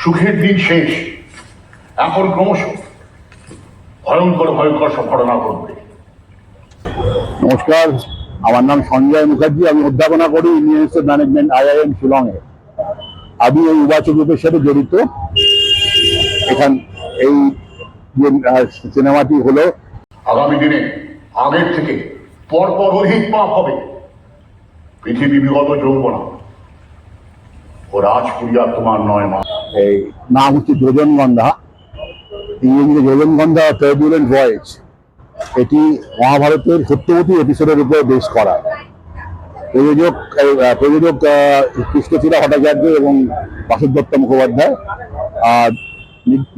সুখের দিন শেষ। এখন ক্রমশ ভয়ঙ্কর ভয়ঙ্কর সব ঘটনা ঘটবে। নমস্কার আমার নাম সঞ্জয় মুখার্জি। আমি অধ্যাপনা করি ইন্ডিয়ান ইনস্টিটিউট ম্যানেজমেন্ট আইআইএম শিলংয়ে। আমি এই উবাচ গ্রুপের সাথে জড়িত। এখান এই যে সিনেমাটি হলো আগামী দিনে আগের থেকে পরপর অধিক পাপ হবে। পৃথিবী বিগত যৌবনা। ও রাজপুরিয়া তোমার নয় মা এই নাম হচ্ছে যোজনগন্ধা। ইংরেজিতে যোজনগন্ধা টার্বুলেন্ট ভয়েস এটি মহাভারতের সত্যবতী এপিসোডের উপর বেস করা। প্রযোজক প্রযোজক কৃষ্ণচূড়া ভট্টাচার্য এবং বাসুদ দত্ত মুখোপাধ্যায় আর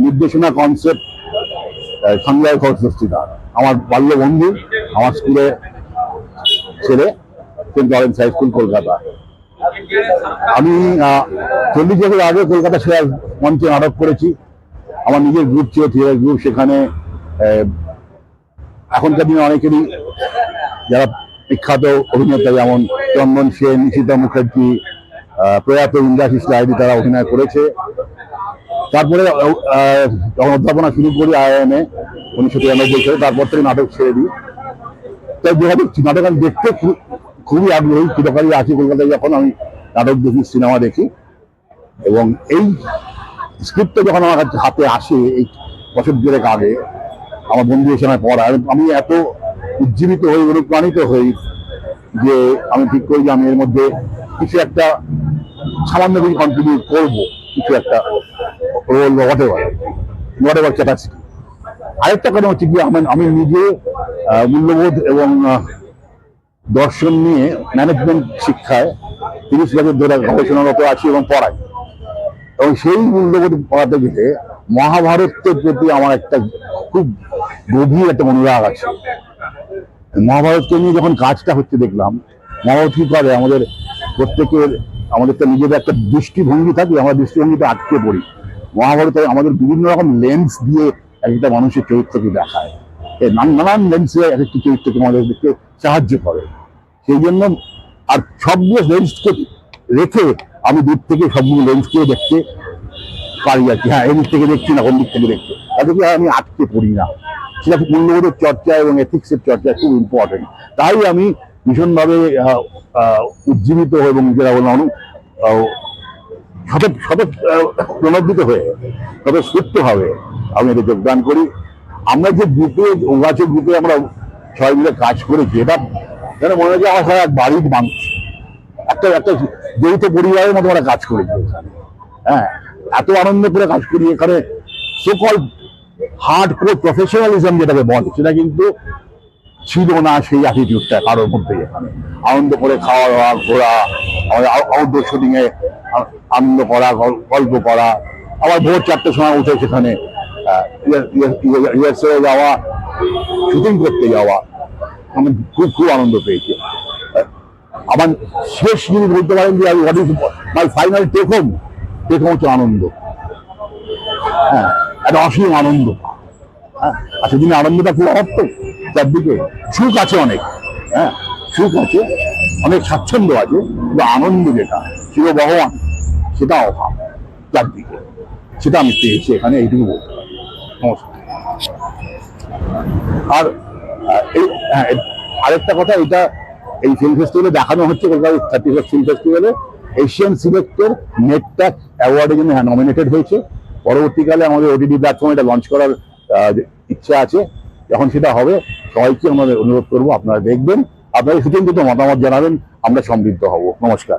নির্দেশনা কনসেপ্ট সঞ্জয় ঘোষ আমার বাল্য বন্ধু আমার স্কুলে ছেলে, Saint Lawrence High School, Kolkata. আমি চল্লিশ বছর আগে কলকাতা সেরা মঞ্চে নাটক করেছি। আমার নিজের গ্রুপ ছিল থিয়েটার গ্রুপ সেখানে এখনকার দিনে অনেকেরই যারা বিখ্যাত অভিনেতা যেমন চন্দন সেন, নিশিতা মুখার্জি প্রয়াত ইন্দ্রাশিস লাইডি তারা অভিনয় করেছে। তারপরে যখন অধ্যাপনা শুরু করি আইএম এ উনিশশো তিরানব্বই সালে, তারপর থেকে নাটক ছেড়ে দিই। তাই যেভাবে নাটক আমি দেখতে খুবই আগ্রহী চিরকালই আছি কলকাতায় যখন আমি নাটক দেখি, সিনেমা দেখি। এবং এই স্ক্রিপ্টটা যখন আমার কাছে হাতে আসে, এই বছর দেড়েক আগে, আমার বন্ধু এসে আমায় পড়ায়, আমি এত উজ্জীবিত হই, অনুপ্রাণিত হই যে আমি ঠিক করি যে আমি এর মধ্যে কিছু একটা সামান্য কিছু কন্ট্রিবিউট করব, কিছু একটা role whatever whatever capacity আরেকটা কারণ হচ্ছে কি, আমি নিজে মূল্যবোধ এবং দর্শন নিয়ে ম্যানেজমেন্ট শিক্ষায় তিরিশ বছর ধরে গবেষণারত আছি এবং পড়াই। এবং সেই মূল্যবোধ পড়াতে গেলে মহাভারতের প্রতি আমার একটা খুব গভীর একটা অনুরাগ আছে। মহাভারতকে নিয়ে যখন কাজটা হচ্ছে দেখলাম, মহাভারত কি করে? আমাদের প্রত্যেকের, আমাদের তো নিজেদের একটা দৃষ্টিভঙ্গি থাকে, আমরা দৃষ্টিভঙ্গিতে আটকে পড়ি। মহাভারতে আমাদের বিভিন্ন রকম লেন্স দিয়ে একটা মানুষের চরিত্রকে দেখায়। নানান লেন্সে এক একটি চরিত্রকে আমাদের দেখতে সাহায্য করে। সেই জন্য আর সবগুলো লেন্সকে রেখে আমি দূর থেকে সবগুলো লেন্সকে দেখতে পারি আর কি। হ্যাঁ এদিক থেকে দেখছি না কোন দিক থেকে দেখছি। তাদেরকে আমি আটকে পড়ি না। সেটা মূল্যবোধের চর্চা এবং এথিক্সের চর্চা খুব ইম্পর্টেন্ট তাই আমি ভীষণভাবে উজ্জীবিত এবং যেটা বললাম শত আহ, প্রণোদিত হয়ে সুস্থ হবে আমি এটা যোগদান করি। আমরা যে গ্রুপে ওগাছের গ্রুপে আমরা সবাই মিলে কাজ করেছি এটা যেন মনে হচ্ছে আমার এক বাড়ির মানুষ। একটা একটা যৌথ পরিবারের মতো আমরা কাজ করেছি হ্যাঁ এত আনন্দ করে কাজ করি। এখানে সকল হার্ড কোর প্রফেশনালিজম যেটাকে বলে, সেটা কিন্তু ছিল না সেই অ্যাটিটিউডটা কারোর মধ্যে এখানে। আনন্দ করে খাওয়া দাওয়া ঘোরা আউটডোর শুটিংয়ে আনন্দ করা, গল- গল্প করা। আবার ভোর চারটের সময় উঠে সেখানে রিহার্সেলে যাওয়া শুটিং করতে যাওয়া। আমি খুব খুব আনন্দ পেয়েছি। আমার শেষ যদি বলতে পারেন যে what is my final take home take home হচ্ছে আনন্দ। হ্যাঁ একটা অসীম আনন্দ। হ্যাঁ আর সেদিন আনন্দটা খুব অভাব চারদিকে সুখ আছে অনেক। হ্যাঁ সুখ আছে, অনেক স্বাচ্ছন্দ্য আছে, কিন্তু আনন্দ যেটা চির ভগবান, সেটা অভাব চারদিকে। সেটা আমি পেয়েছি এখানে, এইটুকু বলতে পারি। নমস্কার। আর আরেকটা কথা, এটা এই ফিল্ম ফেস্টিভ্যালে দেখানো হচ্ছে, কলকাতা থার্টি ফার্স্ট ফিল্ম ফেস্টিভ্যালে এশিয়ান সিলেক্টর নেটট্যাক অ্যাওয়ার্ডের জন্য নমিনেটেড হয়েছে। পরবর্তীকালে আমাদের ওটিটি প্ল্যাটফর্মে এটা লঞ্চ করার ইচ্ছা আছে, যখন সেটা হবে, সবাইকে আমাদের অনুরোধ করব, আপনারা দেখবেন। আপনারা সুচিন্তিত মতামত জানাবেন, আমরা সমৃদ্ধ হব। নমস্কার।